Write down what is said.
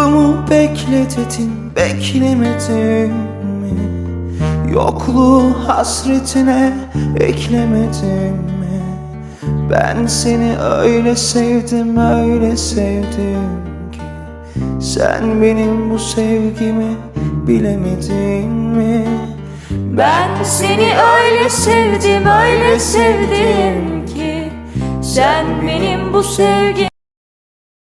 Yolumu beklettin beklemedin mi? Yokluğu hasretine eklemedin mi? Ben seni öyle sevdim öyle sevdim ki Sen benim bu sevgimi bilemedin mi? Ben seni öyle sevdim öyle sevdim ki Sen benim bu sevgimi